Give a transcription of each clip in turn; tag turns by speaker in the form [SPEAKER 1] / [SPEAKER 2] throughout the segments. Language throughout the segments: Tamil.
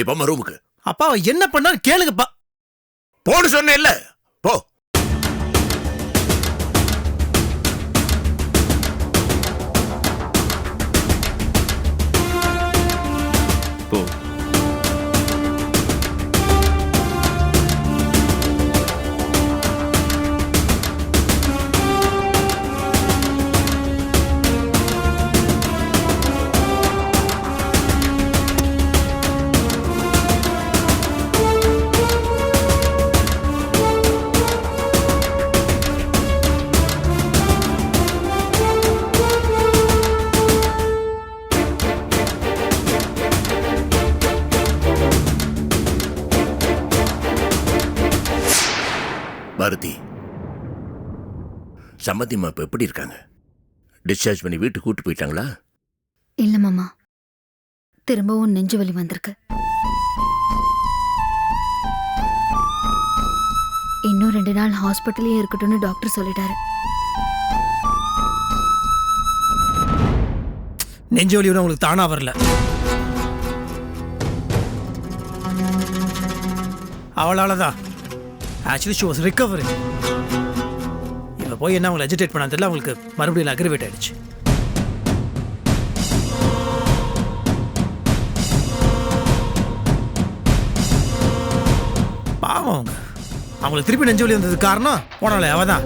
[SPEAKER 1] நீ போம்மா ரூமுக்கு
[SPEAKER 2] அப்பா என்ன பண்ணா கேளுங்கப்பா.
[SPEAKER 1] போன்னு சொன்னேன் சம்மந்திம்மா இப்ப எப்படி இருக்காங்க? டிஸ்சார்ஜ் பண்ணி வீட்டுக்கு கூட்டு போயிட்டாங்களா?
[SPEAKER 3] இல்ல மாமா. திரும்பவும் நெஞ்சு வலி வந்திருக்கு. இன்னும் ரெண்டு நாள் ஹாஸ்பிட்டலே இருக்கட்டும்னு டாக்டர் சொல்லிட்டாரு.
[SPEAKER 2] நெஞ்சு வலி ஒன்றும் உங்களுக்கு தானா வரல. அவளால தான் ஆக்சுவலி ஷி வாஸ் ரிகவரி போய் என்ன அவங்களை அஜிடேட் பண்ண தெரியல அவங்களுக்கு மறுபடியும் அக்ரிவேட் ஆயிடுச்சு. பாவம் அவங்க. அவங்களுக்கு திருப்பி நெஞ்சு வலி வந்ததுக்கு காரணம் போனாலே அவ தான்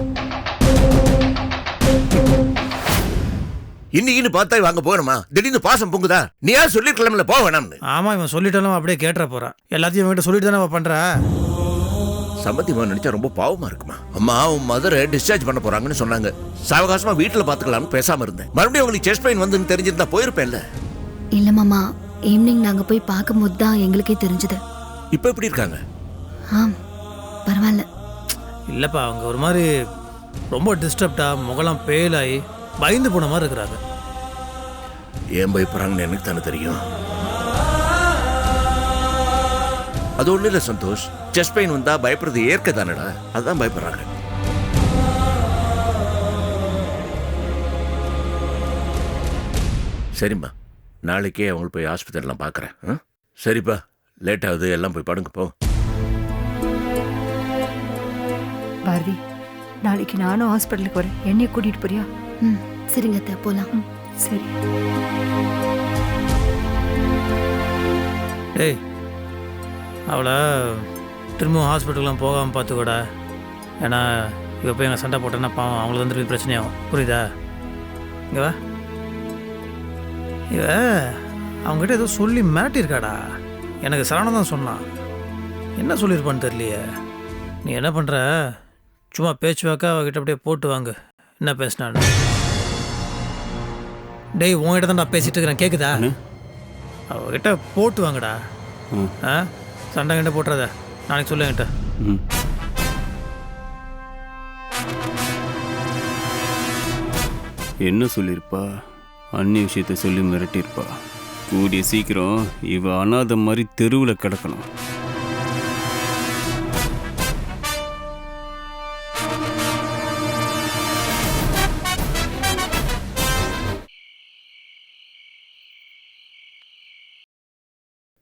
[SPEAKER 1] இன்னைக்குன்னு பார்த்தா வாங்க போகணுமா? திடீர்னு பாசம் பொங்குதா? நீ யார் சொல்லிருக்கலாம்ல போக வேணாம்னு.
[SPEAKER 2] ஆமா இவன் சொல்லிட்டாலும் அப்படியே கேட்டுற போறான். எல்லாத்தையும் இவன்கிட்ட சொல்லிட்டு தானே பண்றா?
[SPEAKER 1] சம்மந்திம்மா நினைச்சா ரொம்ப பாவமா இருக்குமா? அம்மா உன் மதரை டிஸ்சார்ஜ் பண்ண போறாங்கன்னு சொன்னாங்க. சாவகாசமா வீட்டுல பாத்துக்கலாம்னு பேசாம இருந்தேன். மறுபடியும் உங்களுக்கு செஸ்ட் பெயின் வந்துன்னு தெரிஞ்சிருந்தா போயிருப்பேன்ல.
[SPEAKER 3] இல்ல மாமா ஈவினிங் நாங்க போய் பார்க்கும்போது தான் எங்களுக்கே தெரிஞ்சது.
[SPEAKER 1] இப்ப எப்படி இருக்காங்க?
[SPEAKER 3] ஆம் பரவாயில்ல.
[SPEAKER 2] இல்லப்பா அவங்க ஒரு மாதிரி ரொம்ப டிஸ்டர்ப்டா முகலாம் பேலாகி பயந்து போன மாதிரி இருக்கிறாங்க.
[SPEAKER 1] ஏன் பயப்படுறாங்கன்னு எனக்கு தானே தெரியும். அது ஒண்ணு இல்ல சந்தோஷ். செஸ்ட் பெயின் வந்தா பயப்படுறது ஏற்க தானடா அதான் பயப்படுறாங்க. சரிம்மா. நாளைக்கே அவங்க போய் ஹாஸ்பிட்டல்லாம் பார்க்குறேன் சரிப்பா. லேட் ஆகுது. எல்லாம் போய் படுங்க போ.
[SPEAKER 4] பாரதி நாளைக்கு நானும் ஹாஸ்பிட்டலுக்கு வரேன் என்னைய கூட்டிட்டு போறியா?
[SPEAKER 3] ம். சரிங்க அத்தை. போலாம்.
[SPEAKER 4] ம், சரி.
[SPEAKER 2] டேய் அவளை திரும்பவும் ஹாஸ்பிட்டல்லாம் போகாமல் பார்த்துக்கூடா. ஏன்னா இவ போய் எங்கள் சண்டை போட்டேன்னா பாவம் அவங்களுக்கு வந்து திருப்பி பிரச்சனையாகும். புரியுதா? இங்க வா. இவ அவங்ககிட்ட ஏதோ சொல்லி மிரட்டியிருக்காடா. எனக்கு சரவணன் தான் சொன்னான். என்ன சொல்லியிருப்பான்னு தெரியலையே. நீ என்ன பண்ணுற சும்மா பேச்சு வாக்கா அவகிட்ட அப்படியே போட்டு வாங்கு. என்ன பேசினான்னு? டேய் உன்கிட்ட தான் நான் பேசிட்டு இருக்கிறேன். கேட்குதா. அவகிட்ட போட்டு வாங்கடா. ஆ? சண்டை கிட்ட போட்டுறத. நாளைக்கு சொல்லு என்கிட்ட.
[SPEAKER 5] ம். என்ன சொல்லியிருப்பா? அண்ணி விஷயத்த சொல்லி மிரட்டியிருப்பா. கூடிய சீக்கிரம் இவ அனாதை மாதிரி தெருவில் கிடக்கணும்.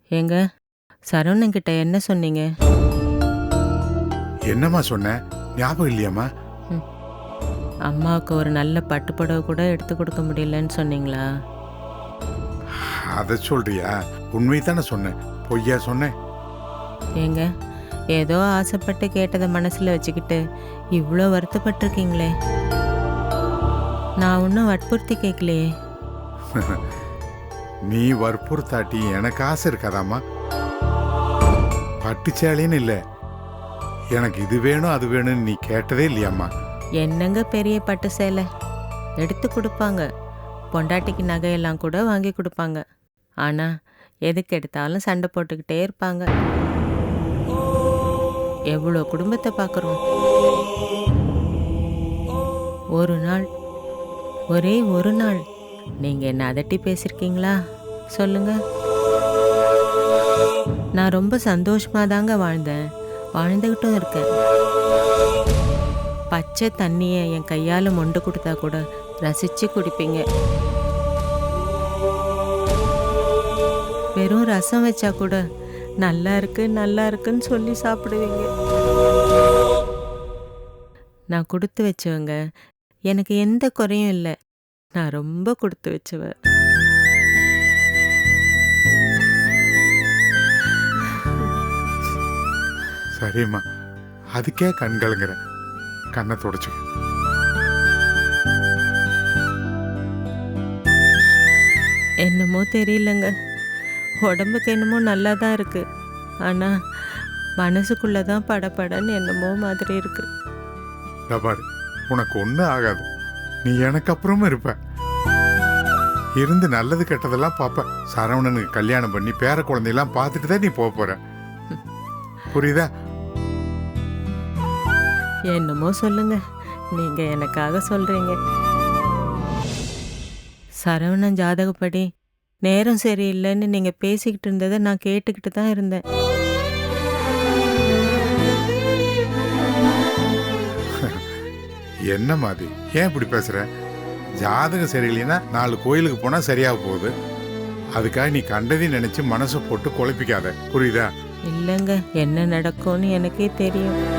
[SPEAKER 6] ஏங்க? சரவணன்கிட்ட என்ன சொன்னீங்க?
[SPEAKER 7] என்னம்மா சொன்ன? ஞாபகம் இல்லையாம்மா?
[SPEAKER 6] அம்மாவுக்கு ஒரு நல்ல பட்டுப்புடவை கூட எடுத்து கொடுக்க முடியலன்னு சொன்னீங்களா?
[SPEAKER 7] அதை சொல்றியா? உண்மை தானே சொன்னேன். பொய்யா சொன்னேன்?
[SPEAKER 6] ஏங்க ஏதோ ஆசைப்பட்டு கேட்டதை மனசில் வச்சுக்கிட்டு இவ்வளோ வருத்தப்பட்டிருக்கீங்களே. நான் ஒன்றும் வற்புறுத்தி கேட்கலையே
[SPEAKER 7] நீ வற்புறுத்தாட்டி எனக்கு ஆசை இருக்காதாம்மா? பட்டுச்சேலைன்னு இல்லை. எனக்கு இது வேணும் அது வேணும்னு நீ கேட்டதே இல்லையாம்மா.
[SPEAKER 6] என்னங்க பெரிய பட்டு சேலை? எடுத்து கொடுப்பாங்க. பொண்டாட்டிக்கு நகையெல்லாம் கூட வாங்கி கொடுப்பாங்க. ஆனால் எதுக்கு எடுத்தாலும் சண்டை போட்டுக்கிட்டே இருப்பாங்க. எவ்வளோ குடும்பத்தை பார்க்குறோம். ஒரு நாள் ஒரே ஒரு நாள். நீங்கள் என்ன அதட்டி பேசியிருக்கீங்களா சொல்லுங்கள் நான் ரொம்ப சந்தோஷமாக தாங்க வாழ்ந்தேன். வாழ்ந்துக்கிட்டும் இருக்கேன். பச்சை தண்ணியை என் கையால் மொண்டு கொடுத்தா கூட ரசித்து குடிப்பீங்க. வெறும் ரசம் வச்சா கூட நல்லா இருக்கு நல்லா இருக்குன்னு சொல்லி சாப்பிடுவீங்க. நான் கொடுத்து வச்சவங்க எனக்கு எந்த குறையும் இல்லை. நான் ரொம்ப கொடுத்து வச்சவ.
[SPEAKER 7] சரிம்மா. அதுக்கே கண் கலங்குற கண்ணை தொடச்சுக்க
[SPEAKER 6] என்னமோ தெரியலங்க. உடம்புக்கு என்னமோ நல்லா தான் இருக்கு. ஆனா மனசுக்குள்ள தான் படபடன்னு என்னமோ மாதிரி இருக்கு.
[SPEAKER 7] இதோ பாரு உனக்கு ஒன்றும் ஆகாது. நீ எனக்கு அப்புறமும் இருப்ப. இருந்து நல்லது கெட்டதெல்லாம் பார்ப்ப சரவணனுக்கு கல்யாணம் பண்ணி பேர குழந்தையெல்லாம் பார்த்துட்டு தான் நீ போக போற. புரியுதா?
[SPEAKER 6] என்னமோ சொல்லுங்க. நீங்க எனக்காக சொல்றீங்க. சரவணன் ஜாதகப்படி நேரம் சரியில்லைன்னு நீங்க பேசிக்கிட்டு இருந்ததை நான் கேட்டுக்கிட்டு தான் இருந்தேன்.
[SPEAKER 7] என்ன மாதிரி ஏன் இப்படி பேசுற? ஜாதகம் சரியில்லைன்னா நாலு கோயிலுக்கு போனா சரியாக போகுது. அதுக்காக நீ கண்டதையும் நினைச்சு மனசை போட்டு குழப்பிக்காத. புரியுதா?
[SPEAKER 6] இல்லைங்க என்ன நடக்கும்னு எனக்கே தெரியும்.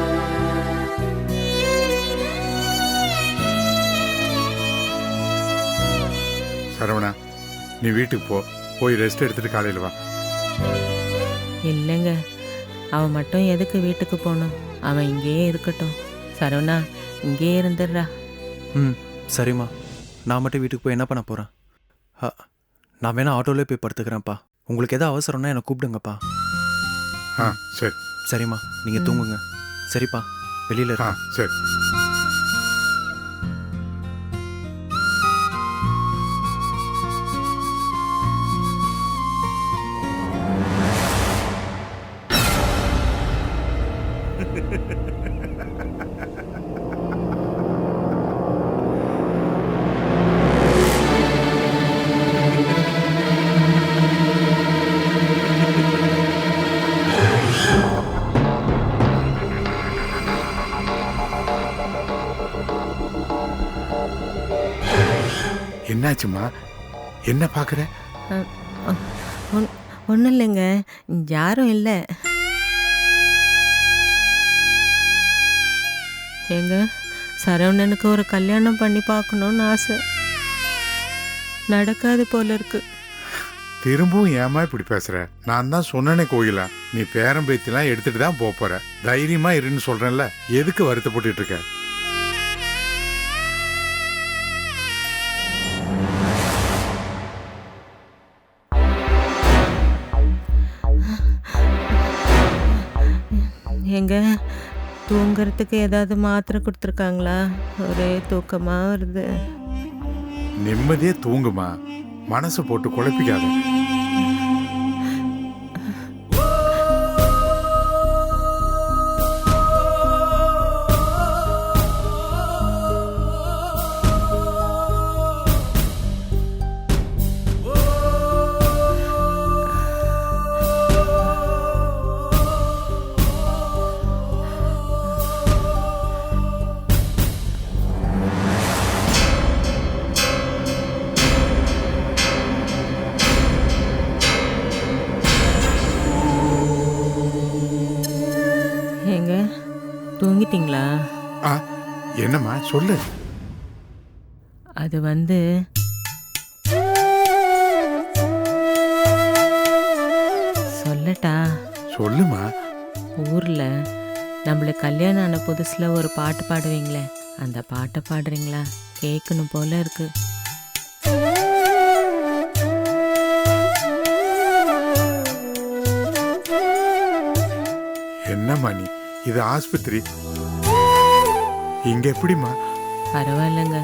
[SPEAKER 7] சரவணா நீ வீட்டுக்கு போ. போய் ரெஸ்ட் எடுத்துட்டு காலையில் வா.
[SPEAKER 6] இல்லைங்க. அவன் மட்டும் எதுக்கு வீட்டுக்கு போகணும்? அவன் இங்கேயே இருக்கட்டும். சரவணா இங்கேயே இருந்துடுறா.
[SPEAKER 8] ம் சரிம்மா. நான் மட்டும் வீட்டுக்கு போய் என்ன பண்ண போகிறேன் நான் வேணா ஆட்டோலேயே போய் படுத்துக்கிறேன்ப்பா. உங்களுக்கு எதாவது அவசரம்னா என்னை கூப்பிடுங்கப்பா.
[SPEAKER 7] ஆ சரி.
[SPEAKER 8] சரிம்மா நீங்கள். தூங்குங்க. சரிப்பா வெளியில்
[SPEAKER 7] ஆ
[SPEAKER 8] இருக்கேன்
[SPEAKER 7] சரி. என்னாச்சுமா என்ன பார்க்குற?
[SPEAKER 6] ஒன்றும் இல்லைங்க யாரும் இல்லை. ஏங்க சரவணனுக்கு ஒரு கல்யாணம் பண்ணி பார்க்கணுன்னு ஆசை. நடக்காது போல இருக்கு.
[SPEAKER 7] திரும்பவும் ஏமா இப்படி பேசுற? நான் தான் சொன்னனே கோயிலா. நீ பேரம் பேத்திலாம் எடுத்துட்டு தான் போற. தைரியமா இருன்னு சொல்றேன்ல. எதுக்கு வருத்தப்பட்டுட்டு இருக்க?
[SPEAKER 6] எங்க? தூங்குறதுக்கு ஏதாவது மாத்திரை கொடுத்துருக்காங்களா? ஒரே தூக்கமா வருது.
[SPEAKER 7] நிம்மதியே தூங்குமா? மனசு போட்டு குழப்பிக்காத.
[SPEAKER 6] தூங்கிட்டீங்களா?
[SPEAKER 7] ஆ என்னம்மா சொல்லு.
[SPEAKER 6] அது வந்து சொல்லட்டா?
[SPEAKER 7] சொல்லுமா
[SPEAKER 6] ஊர்ல நம்மளுக்கு கல்யாணம் ஆன புதுசுல ஒரு பாட்டு பாடுவீங்களே அந்த பாட்டை பாடுறீங்களா? கேட்கணும் போல இருக்கு.
[SPEAKER 7] என்னம்மா நீ இது ஆஸ்பத்திரி. இங்க எப்படிம்மா?
[SPEAKER 6] பரவாயில்லைங்க.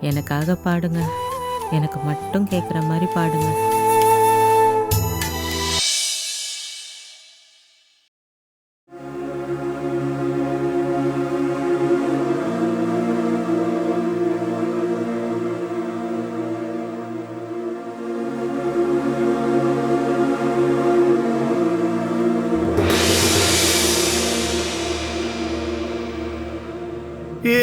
[SPEAKER 6] எனக்காக பாடுங்க. எனக்கு மட்டும் கேட்குற மாதிரி பாடுங்க.
[SPEAKER 1] ஏ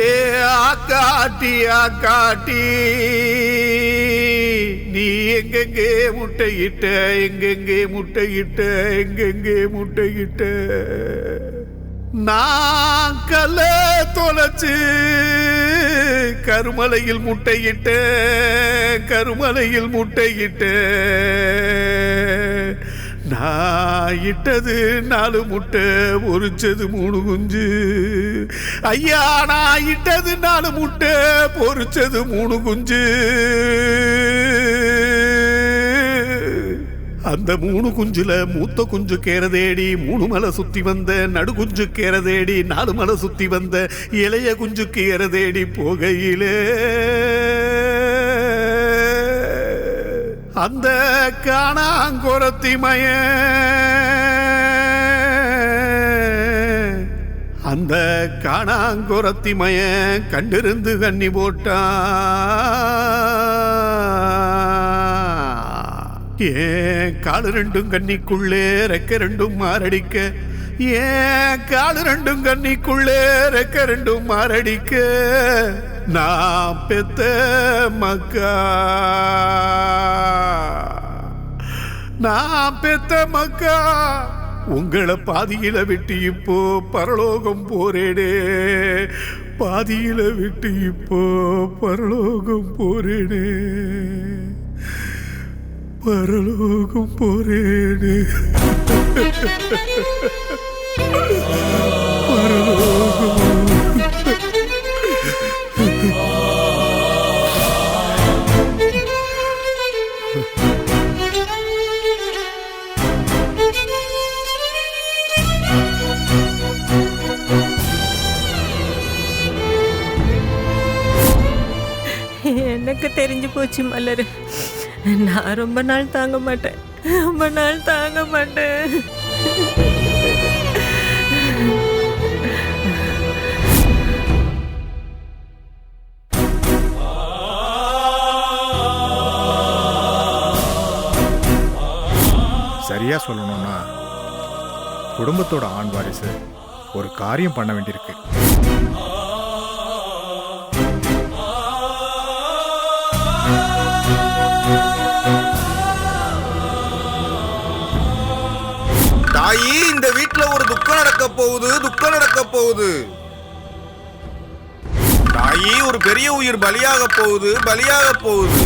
[SPEAKER 1] ஆக்காட்டி ஆக்காட்டி.
[SPEAKER 9] நீ எங்கெங்கே முட்டையிட்ட எங்கெங்கே முட்டையிட்ட எங்கெங்கே முட்டையிட்ட? நான் கல்ல தொலைச்சு கருமலையில் முட்டையிட்ட கருமலையில் முட்டையிட்ட நான் இட்டது நாலு முட்டை பொறிச்சது மூணு குஞ்சு. ஐயா நான் இட்டது நாலு முட்டை பொறிச்சது மூணு குஞ்சு. அந்த மூணு குஞ்சுல மூத்த குஞ்சு கேரதேடி மூணு மலை சுத்தி வந்த நடு குஞ்சு கேரதேடி நாலு மலை சுத்தி வந்த இளைய குஞ்சு கேரதேடி போகையிலே. அந்த காணாங்குரத்தி மய அந்த காணாங்குரத்தி மய கண்டிருந்து கண்ணி போட்டான் ஏன் காலு ரெண்டும் கண்ணிக்குள்ளே ரெக்க ரெண்டும் மாரடிக்க? ஏன் காலு ரெண்டும் கண்ணிக்குள்ளே ரெக்க ரெண்டும் மாரடிக்க? நான் பெத்த மக்கா. நான் பெத்த மக்கா. உங்களை பாதியில விட்டு இப்போ பரலோகம் போறேனே. பாதியில விட்டு இப்போ பரலோகம் போறேனே. பரலோகம் போறேனே.
[SPEAKER 6] போச்சு மலர். நான் ரொம்ப நாள் தாங்க மாட்டேன். ரொம்ப நாள் தாங்க மாட்டேன்.
[SPEAKER 10] சரியா சொல்லணும்னா குடும்பத்தோட ஆண் வாரிசு ஒரு காரியம் பண்ண வேண்டியிருக்கு.
[SPEAKER 11] இந்த வீட்ல ஒரு துக்கம் நடக்க போகுது துக்கம் நடக்க போகுது. தாயி ஒரு பெரிய உயிர் பலியாக போகுது பலியாக போகுது.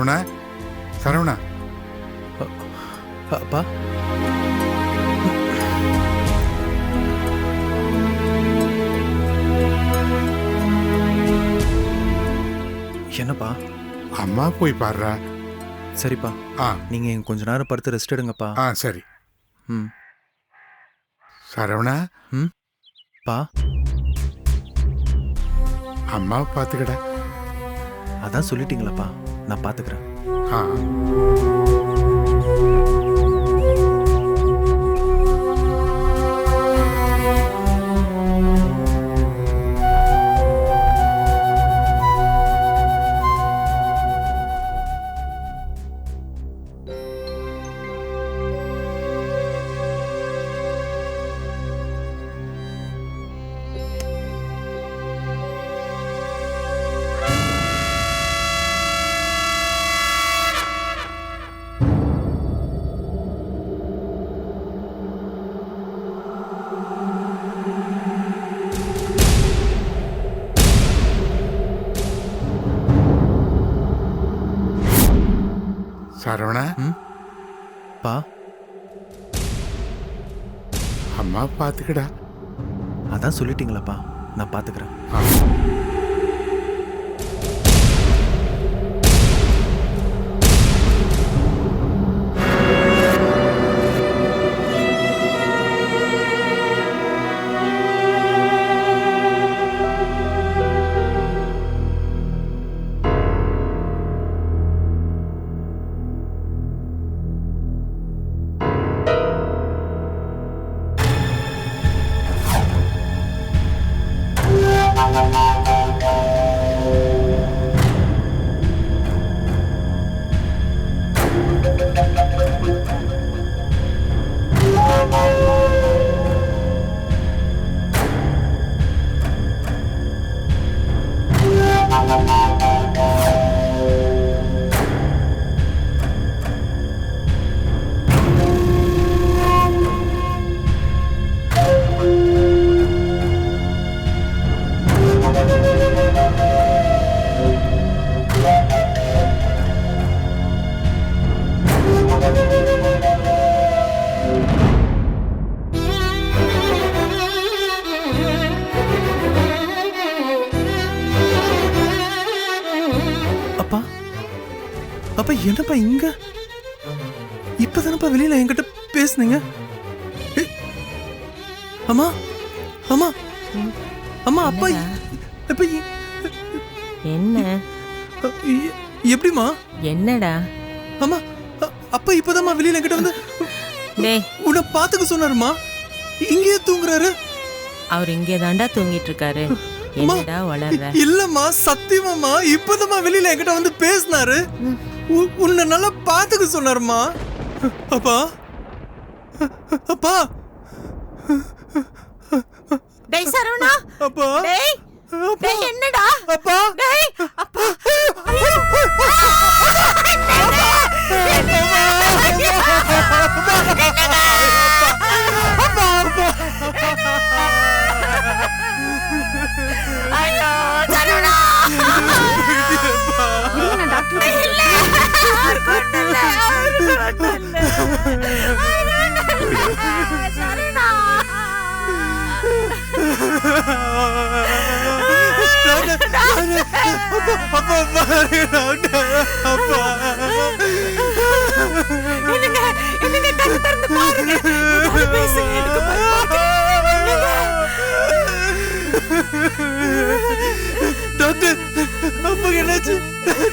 [SPEAKER 7] சரவணா சரவணா
[SPEAKER 8] அப்பா. என்னப்பா?
[SPEAKER 7] அம்மா போய் பாடுறா.
[SPEAKER 8] சரிப்பா.
[SPEAKER 7] ஆ.
[SPEAKER 8] நீங்க கொஞ்ச நேரம் படுத்து ரெஸ்ட் எடுங்கப்பா.
[SPEAKER 7] ஆ சரி.
[SPEAKER 8] ம்.
[SPEAKER 7] சரவணா?
[SPEAKER 8] பா.
[SPEAKER 7] அம்மாவை பார்த்துக்கடா.
[SPEAKER 8] அதான் சொல்லிட்டீங்களப்பா. நான் பார்த்துக்கிறேன்
[SPEAKER 7] ஆ. அம்மா பாத்துக்கடா.
[SPEAKER 8] அதான் சொல்லிட்டீங்களாப்பா. நான் பார்த்துக்கிறேன் அம்மா அம்மா அப்பா அப்பா
[SPEAKER 12] என்ன?
[SPEAKER 8] எப்படிம்மா?
[SPEAKER 12] என்னடா?
[SPEAKER 8] அம்மா அப்பா இப்பதாம்மா வெளியில என்கிட்ட வந்து
[SPEAKER 12] டேய்.
[SPEAKER 8] உன்னை பாத்துக்க சொன்னாருமா இங்கேயே தூங்குறாரு.
[SPEAKER 12] அவர் இங்கே தாண்டா தூங்கிட்டு இருக்காரு என்னடா வளர்ற?
[SPEAKER 8] இல்லம்மா சத்தியமாம்மா இப்பதாம்மா வெளியில என்கிட்ட வந்து பேசினாரு. உன்னை நல்லா பாத்துக்க சொன்னாருமா அப்பா அப்பா.
[SPEAKER 12] டேய் சரவணா.
[SPEAKER 8] அப்பா.
[SPEAKER 12] டேய் டேய் என்னடா?
[SPEAKER 8] அப்பா.
[SPEAKER 12] டேய் அப்பா.
[SPEAKER 13] டாக்டர்
[SPEAKER 8] அப்பா என்னாச்சு?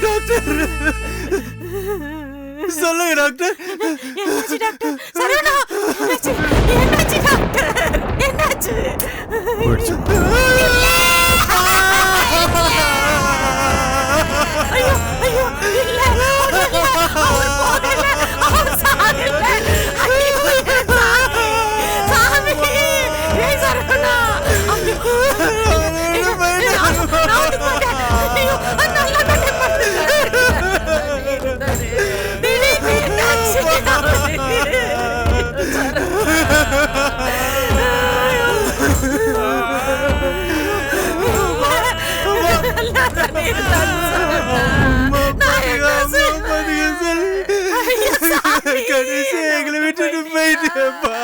[SPEAKER 8] டாக்டர். சொல்லுங்க டாக்டர்.
[SPEAKER 12] என்னாச்சு டாக்டர்? சரவணா என்னாச்சு? என்னாச்சு டாக்டர்? என்னாச்சு? ஐயோ
[SPEAKER 8] போயிட்டேப்பா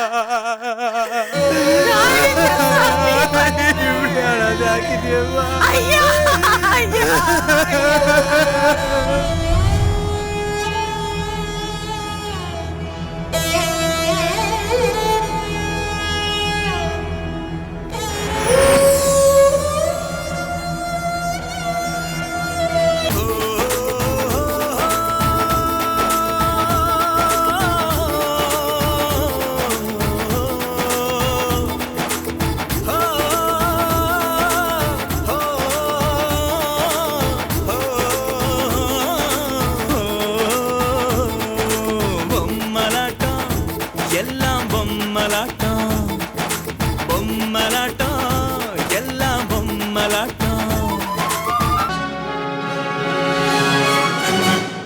[SPEAKER 12] நான்